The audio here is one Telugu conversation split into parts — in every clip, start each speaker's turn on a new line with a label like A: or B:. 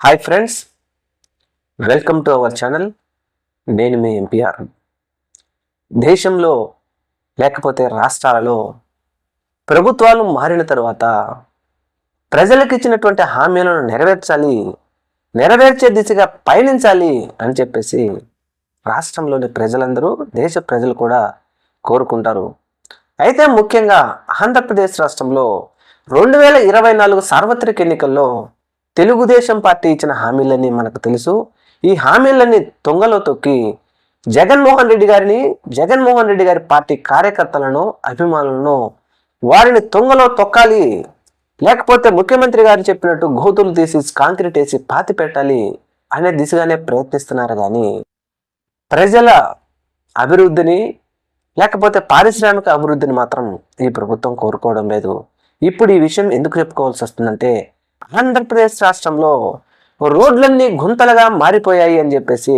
A: Hi friends welcome to our channel నేను మీ ఎంపీఆర్ దేశంలో లేకపోతే రాష్ట్రాలలో ప్రభుత్వాలు మారిన తర్వాత ప్రజలకు ఇచ్చినటువంటి హామీలను నెరవేర్చాలి నెరవేర్చే దిశగా పయనించాలి అని చెప్పేసి రాష్ట్రంలోని ప్రజలందరూ దేశ ప్రజలు కూడా కోరుకుంటారు. అయితే ముఖ్యంగా ఆంధ్రప్రదేశ్ రాష్ట్రంలో రెండు వేల ఇరవై నాలుగు సార్వత్రిక ఎన్నికల్లో తెలుగుదేశం పార్టీ ఇచ్చిన హామీలన్నీ మనకు తెలుసు. ఈ హామీలన్నీ తొంగలో తొక్కి జగన్మోహన్ రెడ్డి గారిని జగన్మోహన్ రెడ్డి గారి పార్టీ కార్యకర్తలను అభిమానులను వారిని తొంగలో తొక్కాలి. లేకపోతే ముఖ్యమంత్రి గారు చెప్పినట్టు గోతులు తీసి కాంక్రీట్ వేసి పాతి పెట్టాలి అనే దిశగానే ప్రయత్నిస్తున్నారు కానీ ప్రజల అభివృద్ధిని లేకపోతే పారిశ్రామిక అభివృద్ధిని మాత్రం ఈ ప్రభుత్వం కోరుకోవడం లేదు. ఇప్పుడు ఈ విషయం ఎందుకు చెప్పుకోవాల్సి వస్తుందంటే ఆంధ్రప్రదేశ్ రాష్ట్రంలో రోడ్లన్నీ గుంతలుగా మారిపోయాయి అని చెప్పేసి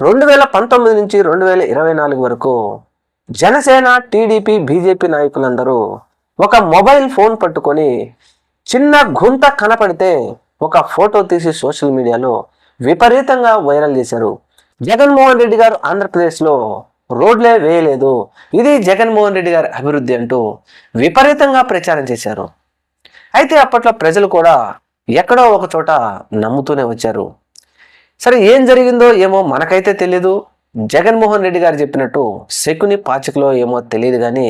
A: రెండు వేల పంతొమ్మిది నుంచి రెండు వేల ఇరవై నాలుగు వరకు జనసేన టీడీపీ బీజేపీ నాయకులందరూ ఒక మొబైల్ ఫోన్ పట్టుకొని చిన్న గుంత కనపడితే ఒక ఫోటో తీసి సోషల్ మీడియాలో విపరీతంగా వైరల్ చేశారు. జగన్మోహన్ రెడ్డి గారు ఆంధ్రప్రదేశ్లో రోడ్లే వేయలేదు. ఇది జగన్మోహన్ రెడ్డి గారి అభివృద్ధి అంటూ విపరీతంగా ప్రచారం చేశారు. అయితే అప్పట్లో ప్రజలు కూడా ఎక్కడో ఒక చోట నమ్ముతూనే వచ్చారు. సరే ఏం జరిగిందో ఏమో మనకైతే తెలియదు జగన్మోహన్ రెడ్డి గారు చెప్పినట్టు శకుని పాచికలో ఏమో తెలియదు కానీ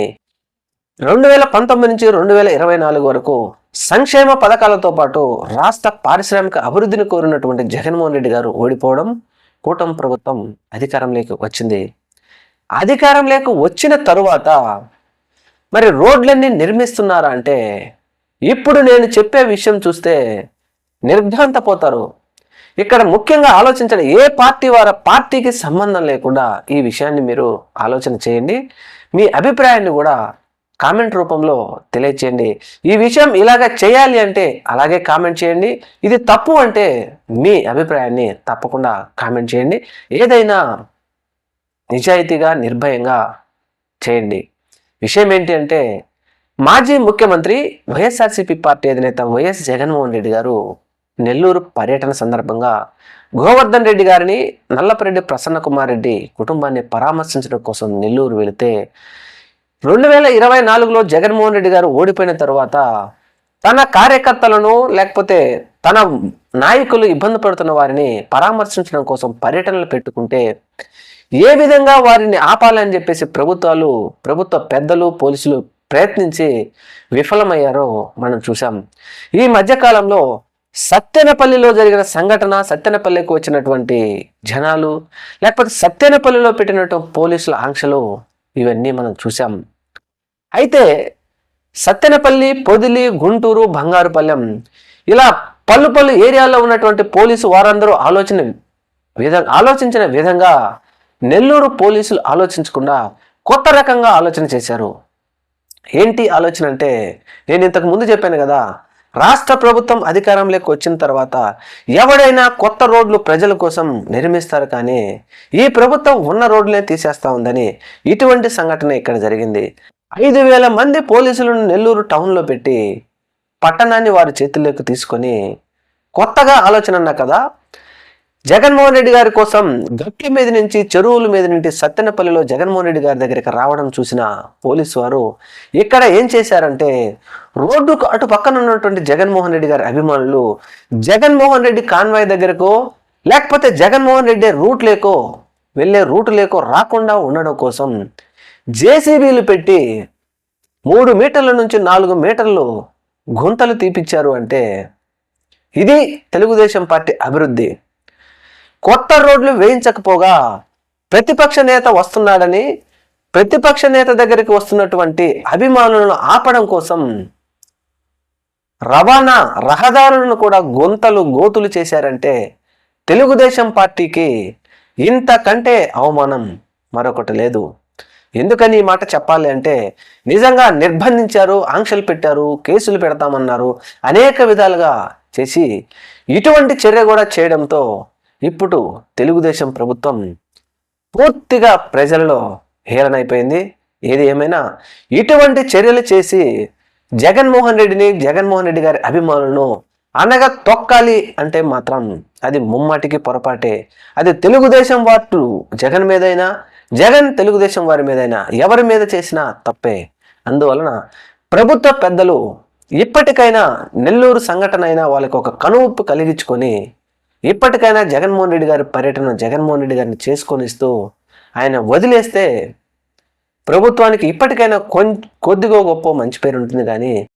A: రెండు వేల పంతొమ్మిది నుంచి రెండు వేల ఇరవై నాలుగు వరకు సంక్షేమ పథకాలతో పాటు రాష్ట్ర పారిశ్రామిక అభివృద్ధిని కోరినటువంటి జగన్మోహన్ రెడ్డి గారు ఓడిపోవడం కూటమి ప్రభుత్వం అధికారంలోకి వచ్చింది. అధికారంలోకి వచ్చిన తరువాత మరి రోడ్లన్నీ నిర్మిస్తున్నారా అంటే ఇప్పుడు నేను చెప్పే విషయం చూస్తే నిర్ఘాంతపోతారు. ఇక్కడ ముఖ్యంగా ఆలోచించండి ఏ పార్టీ వారి పార్టీకి సంబంధం లేకుండా ఈ విషయాన్ని మీరు ఆలోచన చేయండి. మీ అభిప్రాయాన్ని కూడా కామెంట్ రూపంలో తెలియచేయండి. ఈ విషయం ఇలాగ చేయాలి అంటే అలాగే కామెంట్ చేయండి. ఇది తప్పు అంటే మీ అభిప్రాయాన్ని తప్పకుండా కామెంట్ చేయండి. ఏదైనా నిజాయితీగా నిర్భయంగా చేయండి. విషయం ఏంటి అంటే మాజీ ముఖ్యమంత్రి వైఎస్ఆర్సీపీ పార్టీ అధినేత వైఎస్ జగన్మోహన్ రెడ్డి గారు నెల్లూరు పర్యటన సందర్భంగా గోవర్ధన్ రెడ్డి గారిని నల్లపరెడ్డి ప్రసన్న కుమార్ రెడ్డి కుటుంబాన్ని పరామర్శించడం కోసం నెల్లూరు వెళితే రెండు వేల ఇరవై నాలుగులో జగన్మోహన్ రెడ్డి గారు ఓడిపోయిన తర్వాత తన కార్యకర్తలను లేకపోతే తన నాయకులు ఇబ్బంది పడుతున్న వారిని పరామర్శించడం కోసం పర్యటనలు పెట్టుకుంటే ఏ విధంగా వారిని ఆపాలని చెప్పేసి ప్రభుత్వాలు ప్రభుత్వ పెద్దలు పోలీసులు ప్రయత్నించి విఫలమయ్యారో మనం చూసాం ఈ మధ్యకాలంలో సత్తెనపల్లిలో జరిగిన సంఘటన సత్తెనపల్లికి వచ్చినటువంటి జనాలు లేకపోతే సత్తెనపల్లిలో పెట్టినటువంటి పోలీసుల ఆంక్షలు ఇవన్నీ మనం చూసాం అయితే సత్తెనపల్లి పొదిలి గుంటూరు బంగారుపల్లెం ఇలా పలు పలు ఏరియాల్లో ఉన్నటువంటి పోలీసు వారందరూ ఆలోచన విధ ఆలోచించిన విధంగా నెల్లూరు పోలీసులు ఆలోచించకుండా కొత్త రకంగా ఆలోచన చేశారు. ఏంటి ఆలోచన అంటే నేను ఇంతకు ముందు చెప్పాను కదా రాష్ట్ర ప్రభుత్వం అధికారంలోకి వచ్చిన తర్వాత ఎవడైనా కొత్త రోడ్లు ప్రజల కోసం నిర్మిస్తారు కానీ ఈ ప్రభుత్వం ఉన్న రోడ్లనే తీసేస్తా ఉందని ఇటువంటి సంఘటన ఇక్కడ జరిగింది. ఐదు వేల మంది పోలీసులను నెల్లూరు టౌన్లో పెట్టి పట్టణాన్ని వారి చేతుల్లోకి తీసుకొని కొత్తగా ఆలోచన అన్నా కదా జగన్మోహన్ రెడ్డి గారి కోసం గట్టి మీద నుంచి చెరువుల మీద నుంచి సత్తెనపల్లిలో జగన్మోహన్ రెడ్డి గారి దగ్గరికి రావడం చూసిన పోలీసు వారు ఇక్కడ ఏం చేశారంటే రోడ్డుకు అటు పక్కన ఉన్నటువంటి జగన్మోహన్ రెడ్డి గారి అభిమానులు జగన్మోహన్ రెడ్డి కాన్వాయ్ దగ్గరకు లేకపోతే జగన్మోహన్ రెడ్డి రూట్ లేకో వెళ్ళే రూట్ లేకో రాకుండా ఉండడం కోసం జేసీబీలు పెట్టి మూడు మీటర్ల నుంచి నాలుగు మీటర్లు గుంతలు తీపిచ్చారు అంటే ఇది తెలుగుదేశం పార్టీ అభివృద్ధి. కొత్త రోడ్లు వేయించకపోగా ప్రతిపక్ష నేత వస్తున్నాడని ప్రతిపక్ష నేత దగ్గరికి వస్తున్నటువంటి అభిమానులను ఆపడం కోసం రవాణా రహదారులను కూడా గొంతలు గోతులు చేశారంటే తెలుగుదేశం పార్టీకి ఇంతకంటే అవమానం మరొకటి లేదు. ఎందుకని ఈ మాట చెప్పాలి అంటే నిజంగా నిర్బంధించారు ఆంక్షలు పెట్టారు కేసులు పెడతామన్నారు అనేక విధాలుగా చేసి ఇటువంటి చర్య కూడా చేయడంతో ఇప్పుడు తెలుగుదేశం ప్రభుత్వం పూర్తిగా ప్రజలలో హేళనైపోయింది. ఏది ఏమైనా ఇటువంటి చర్యలు చేసి జగన్మోహన్ రెడ్డిని జగన్మోహన్ రెడ్డి గారి అభిమానులను అనగా తొక్కాలి అంటే మాత్రం అది ముమ్మాటికి పొరపాటే. అది తెలుగుదేశం వాటు జగన్ మీదైనా జగన్ తెలుగుదేశం వారి మీదైనా ఎవరి మీద చేసినా తప్పే. అందువలన ప్రభుత్వ పెద్దలు ఇప్పటికైనా నెల్లూరు సంఘటన అయినా వాళ్ళకి ఒక కనువిప్పు కలిగించుకొని ఇప్పటికైనా జగన్మోహన్ రెడ్డి గారి పర్యటన జగన్మోహన్ రెడ్డి గారిని చేసుకొనిస్తూ ఆయన వదిలేస్తే ప్రభుత్వానికి ఇప్పటికైనా కొద్దిగా గొప్ప మంచి పేరు ఉంటుంది కానీ